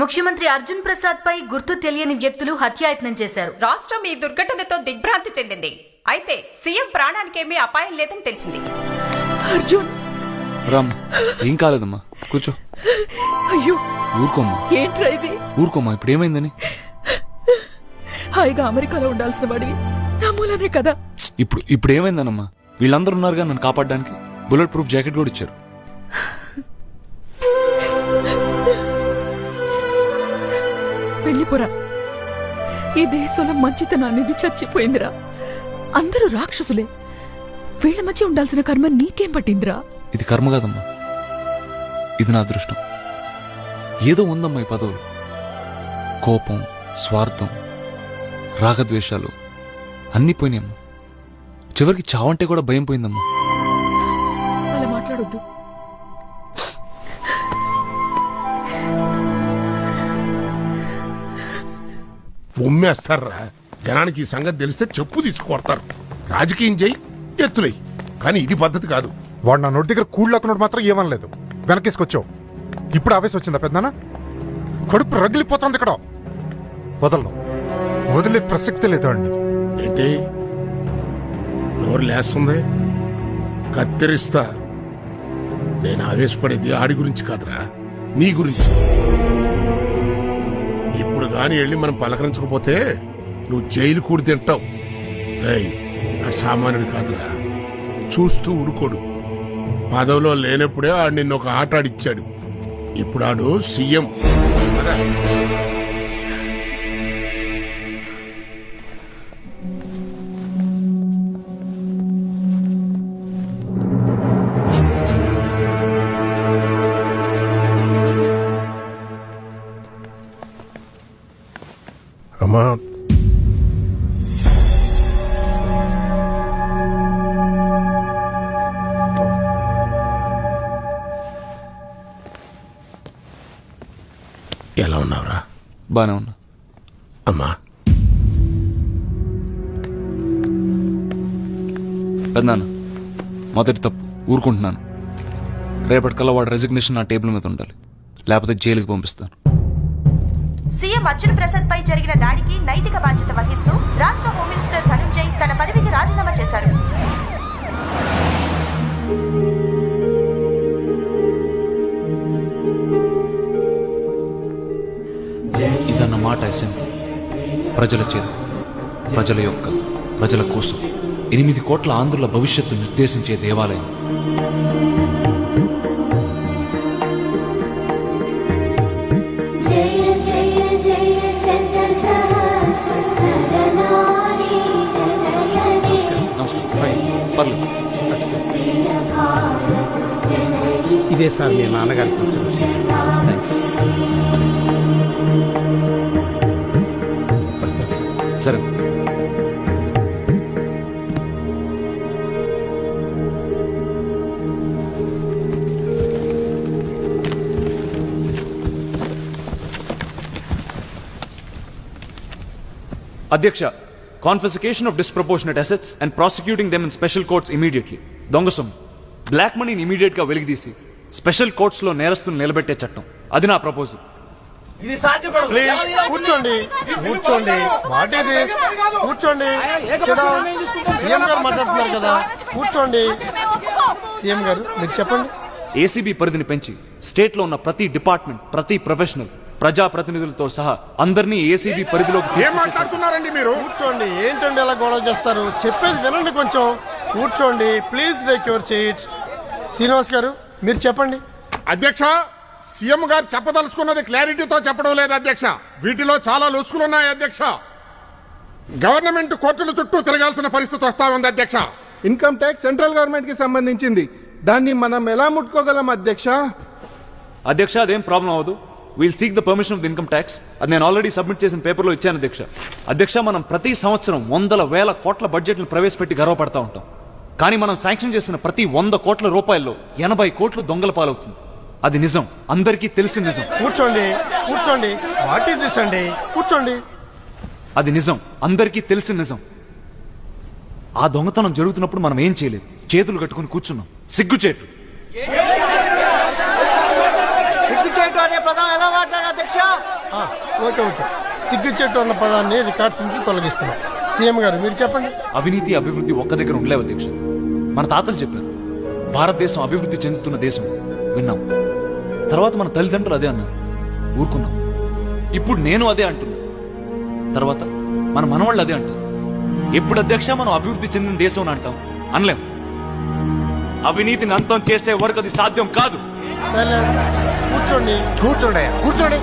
ముఖ్యమంత్రి అర్జున్ ప్రసాద్ పై గుర్తు తెలియని వ్యక్తులు హత్యాయత్నం చేశారు. రాష్ట్రం ఈ దుర్ఘటనతో దిగ్భ్రాంతి చెందింది. అయితే సీఎం ప్రాణానికేమీ అపాయం లేదని తెలిసింది. అర్జున్! రామ్ ఏం కాలేదమ్మా? కూర్చో. అయ్యో! ఊరుకోమ్మా. ఏంట్రా ఇది? ఊరుకోమ్మా ఇప్పుడు ఏమైందని హాయిగా అమెరికాలో ఉండాల్సిన వాడివి. నా మూలనే కదా. ఇప్పుడు ఇప్పుడు ఏమైందనమ్మా వీళ్ళందరూ ఉన్నారుగా నన్ను కాపాడడానికి? బుల్లెట్ ప్రూఫ్ జాకెట్ కూడా ఇచ్చారు. వెళ్ళిపోరా. ఈ దేశంలో మంచితనం అనేది చచ్చిపోయిందిరా. అందరూ రాక్షసులే. వీళ్ళ మధ్య ఉండాల్సిన కర్మ నీకేం పట్టిందిరా? ఇది కర్మ కాదమ్మా. ఇది నా అదృష్టం. ఏదో ఉందమ్మా ఈ పదవులు. కోపం స్వార్థం రాగద్వేషాలు అన్నీ పోయినాయమ్మా. చివరికి చావంటే కూడా భయం పోయిందమ్మా. అలా మాట్లాడొద్దు. ఉమ్మేస్తారా? జనానికి ఈ సంగతి తెలిస్తే చెప్పు తీసుకొడతారు రాజకీయం చేయి ఎత్తులై కానీ ఇది పద్ధతి కాదు. వాడు నా నోటి దగ్గర కూళ్ళకున్నాడు మాత్రం ఏమనలేదు. వెనకేసుకొచ్చావు. ఇప్పుడు ఆవేశం వచ్చిందా పెద్దనా కడుపు రగిలిపోతుంది ఇక్కడ. వదలను. వదిలే ప్రసక్తి లేదు అండి ఏంటి? నోరు లేస్తుంది? కత్తిరిస్తా. నేను ఆవేశపడేది ఆడి గురించి కాదురా. నీ గురించి. ఇప్పుడు గాని వెళ్ళి మనం పలకరించకపోతే నువ్వు జైలు కూడి తింటావు. ఏయ్ ఆ సామాన్యుడు కాదురా. చూస్తూ ఊరుకోడు. పదవిలో లేనప్పుడే ఆడు నిన్న ఒక ఆట ఆడిచ్చాడు. ఇప్పుడు ఆడు సీఎం ఎలా ఉన్నావురా? బానే ఉన్నా. అమ్మా. పెద్దనాన్న మొదటి తప్పు. ఊరుకుంటున్నాను. రేపటికల్లా వాడు రెసిగ్నేషన్ నా టేబుల్ మీద ఉండాలి. లేకపోతే జైలుకి పంపిస్తాను. సీఎం అర్జున్ ప్రసాద్ పై జరిగిన దాడికి నైతిక బాధ్యత వహిస్తూ రాష్ట్ర హోమ్ మినిస్టర్ ధనుంజయ్ తన పదవికి రాజీనామా చేశారు. అసెంబ్లీ ప్రజల చేత ప్రజల యొక్క ప్రజల కోసం ఎనిమిది కోట్ల ఆంధ్రుల భవిష్యత్తు నిర్దేశించే దేవాలయం. ఇదే సార్ మీ నాన్నగారికి వచ్చిన థ్యాంక్స్ సరే. అధ్యక్ష confiscation of disproportionate assets and prosecuting them in special courts immediately దొంగ బ్లాక్ మనీని ఇమీడియట్గా గా స్పెషల్ కోర్ట్స్లో నేరస్తులు నిలబెట్టే చట్టం. అది నా ప్రపోజల్ ప్లీజ్ కూర్చోండి కూర్చోండి వాట్ ఇది కూర్చోండి. సీఎం గారు మాట్లాడుతున్నారు కదా కూర్చోండి సీఎం గారు మీరు చెప్పండి ఏసీబీ పరిధిని పెంచి స్టేట్లో ఉన్న ప్రతి డిపార్ట్మెంట్ ప్రతి ప్రొఫెషనల్ ప్రజా ప్రతినిధులతో సహా అందరినీ ఏసీబీ పరిధిలోకి ఏం. మాట్లాడుతున్నారండి మీరు కూర్చోండి ఏంటండి అలా గొడవ చేస్తారు చెప్పేది వినండి కొంచెం కూర్చోండి please take your seats Srinivas గారు మీరు చెప్పండి అధ్యక్ష సీఎం గారు చెప్పదలుచుకున్నది క్లారిటీతో చెప్పడం లేదు అధ్యక్ష. వీటిలో చాలా లొసుకులున్నాయి అధ్యక్ష. గవర్నమెంట్ కోర్టుల చుట్టూ తిరగాల్సిన పరిస్థితి వస్తా ఉంది అధ్యక్ష. ఇన్కమ్ ట్యాక్స్ సెంట్రల్ గవర్నమెంట్కి సంబంధించింది. దాన్ని మనం ఎలా ముట్టుకోగలం అధ్యక్ష? అధ్యక్ష అదేం ప్రాబ్లం అవ్వదు. We'll seek the permission of the income tax అది నేను ఆల్రెడీ సబ్మిట్ చేసిన పేపర్లో ఇచ్చాను అధ్యక్ష. అధ్యక్ష మనం ప్రతి సంవత్సరం వందల వేల కోట్ల బడ్జెట్లు ప్రవేశపెట్టి గర్వపడతా ఉంటాం. కానీ మనం శాంక్షన్ చేసిన ప్రతి వంద కోట్ల రూపాయల్లో ఎనభై కోట్లు దొంగల పాలవుతుంది. అది నిజం. అందరికీ తెలిసిన నిజం. కూర్చోండి కూర్చోండి. వాట్ ఈస్ దిస్ అండి? కూర్చోండి. అది నిజం. అందరికీ తెలిసిన నిజం. ఆ దొంగతనం జరుగుతున్నప్పుడు మనం ఏం చేయలేదు? చేతులు కట్టుకుని కూర్చున్నాం. సిగ్గుచేటు. సిగ్గుచేటు అనే పదం ఎలా వాడతారు అధ్యక్ష? ఆ, ఓకే ఓకే. సిగ్గు చెట్టు అన్న పదాన్ని రికార్డ్స్ నుంచి తొలగిస్తున్నాం. సీఎం గారు మీరు చెప్పండి. అవినీతి అభివృద్ధి ఒక్క దగ్గర ఉండలేవు అధ్యక్ష. మన తాతలు చెప్పారు భారతదేశం అభివృద్ధి చెందుతున్న దేశం. విన్నాం. తర్వాత మన తల్లిదండ్రులు అదే అన్నారు. ఊరుకున్నాం. ఇప్పుడు నేను అదే అంటున్నా. తర్వాత మన మనవాళ్ళు అదే అంటారు. ఎప్పుడు అధ్యక్ష మనం అభివృద్ధి చెందిన దేశం అని అంటాం? అనలేం. అవినీతిని అంతం చేసే వరకు అది సాధ్యం కాదు. కూర్చోండి. కూర్చోండి కూర్చోండి.